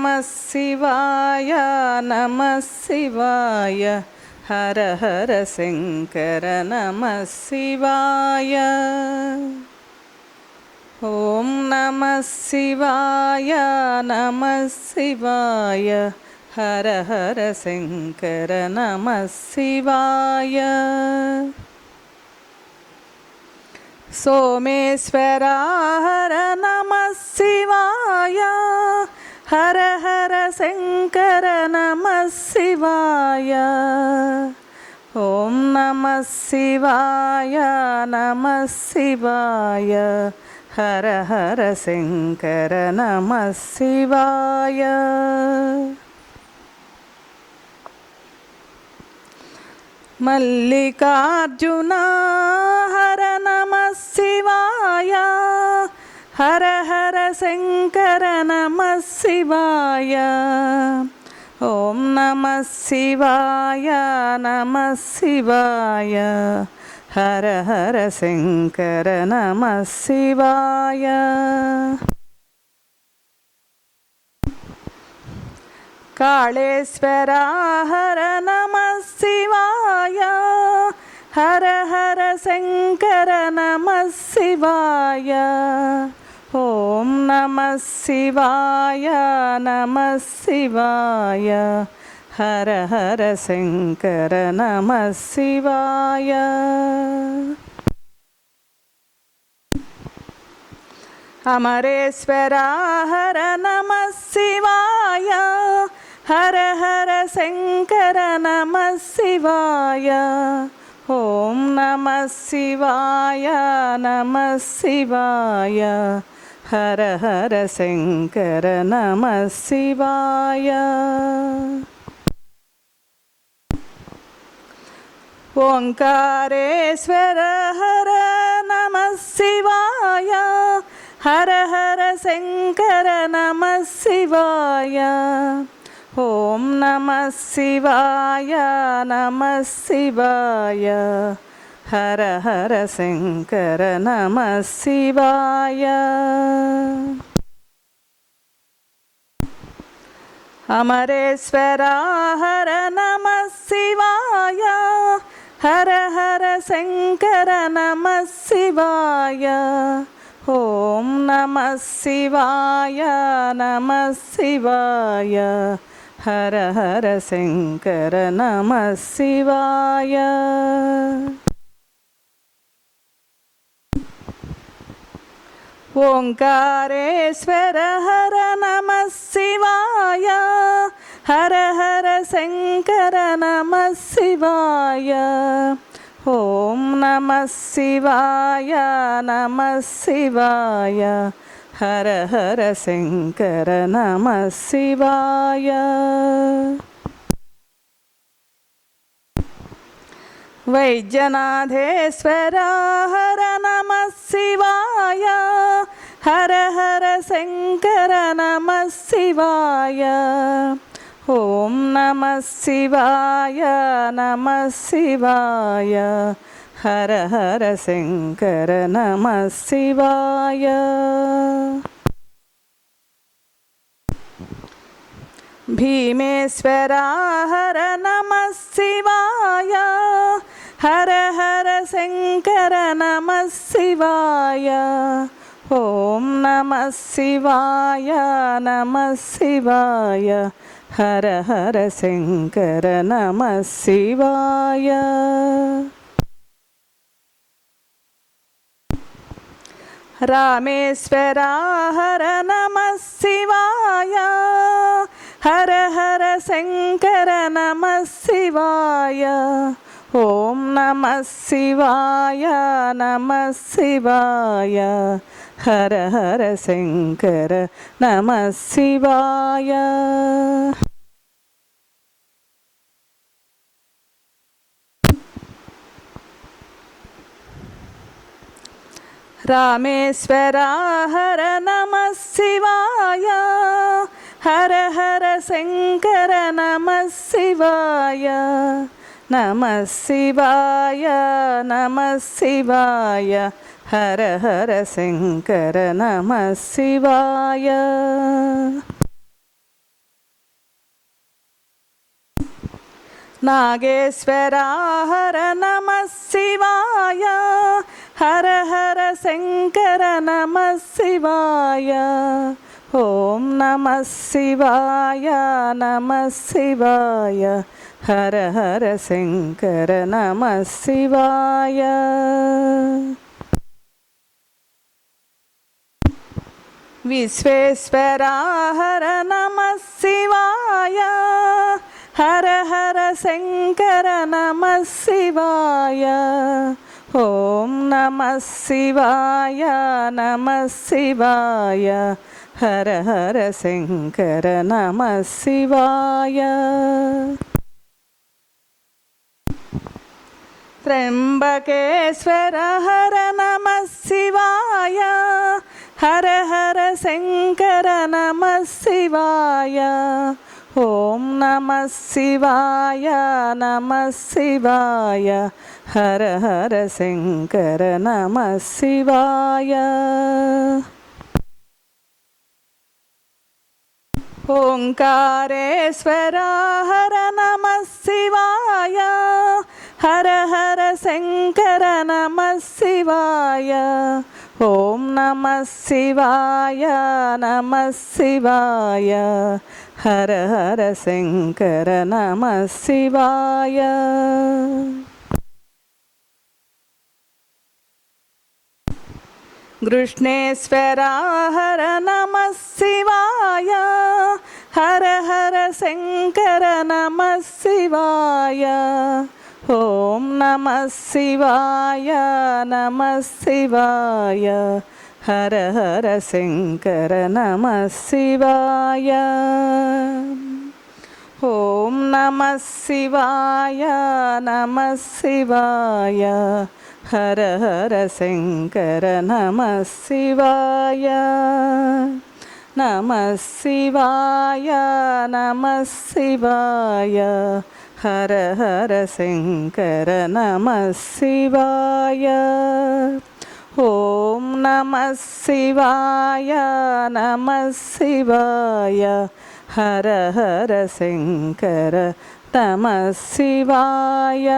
నమ శివాయ నమ శివాయ. హర హర శంకర నమ శివాయ. ఓం నమ శివాయ నమ శివాయ. హర హర శంకర నమ శివాయ. సోమేశ్వరా హర నమ శివాయ. హర హర శంకర నమ శివాయ. ఓం నమ శివాయ నమ శివాయ. హర హర శంకర నమ శివాయ. మల్లికార్జున హర నమ శివాయ. హర హర శంకర నమ శివాయ. ఓం నమ శివాయ నమ శివాయ. హర హర శంకర నమ శివాయ. కాళేశ్వర హర నమ శివాయ. హర హర శంకర నమ శివాయ. ఓం నమ శివాయ నమ శివాయ. హర హర శంకర నమ శివాయ. అమరేశ్వర హర నమ శివాయ హర హర శంకర నమ శివాయ. ఓం నమ శివాయ నమ శివాయ. హర హర శంకర నమ శివాయ ఓంకారేశ్వర హర నమ శివాయ హర హర శంకర నమ శివాయ ఓం నమ శివాయ నమ శివాయ హర హర శంకర నమ శివాయ. అమరేశ్వర హర నమ శివాయ. హర హర శంకర నమ శివాయ. ఓం నమ శివాయ నమ శివాయ. హర హర శంకర నమ శివాయ. ఓంకారేశ్వర హర నమ శివాయ హర హర శంకర నమ శివాయ ఓం నమ శివాయ నమ శివాయ హర హర శంకర నమ శివాయ వైద్యనాథేశ్వర హర నమ శివాయ హర హర శంకర నమ శివాయ ఓం నమ శివాయ నమ శివాయ హర హర శంకర నమ శివాయ భీమేశ్వర హర నమ శివాయ హర హర శంకర నమ శివాయ. ఓం నమ శివాయ నమ శివాయ. హర హర శంకర నమ శివాయ. రామేశ్వరా హర నమ శివాయ. హర హర శంకర నమ శివాయ. ఓం నమ శివాయ నమ శివాయ హర హర శంకర నమ శివాయ. రామేశ్వర హర నమ శివాయ హర హర శంకర నమ శివాయ. నమ శివాయ నమ శివాయ హర హర శంకర నమ శివాయ నాగేశ్వరా హర నమ శివాయ హర హర శంకర నమ శివాయ ఓం నమ శివాయ నమ శివాయ హర హర శంకర నమ శివాయ. విశ్వేశ్వరా హర నమ శివాయ. హర హర శంకర నమ శివాయ. ఓం నమ శివాయ నమ శివాయ. హర హర శంకర నమ శివాయ. त्र्यम्बकेश्वर हर नमः शिवाय हर हर शङ्कर नमः शिवाय ॐ नमः शिवाय नमः शिवाय हर हर शङ्कर नमः शिवाय ओङ्कारेश्वरा हर नमः शिवाय हर हर शङ्कर नमः शिवाय ॐ नमः शिवाय नमः शिवाय हर हर शङ्कर नमः शिवाय कृष्णेश्वरा हर नमः शिवाय हर हर शङ्कर नमः शिवाय నమ శివాయ నమ శివాయ హర హర శంకర నమ శివాయ ఓం నమ శివాయ నమ శివాయ హర హర శంకర నమ శివాయ నమ శివాయ నమ శివాయ హర హర శంకర నమ శివాయ. ఓం నమ శివాయ నమ శివాయ. హర హర శంకర తమ శివాయ.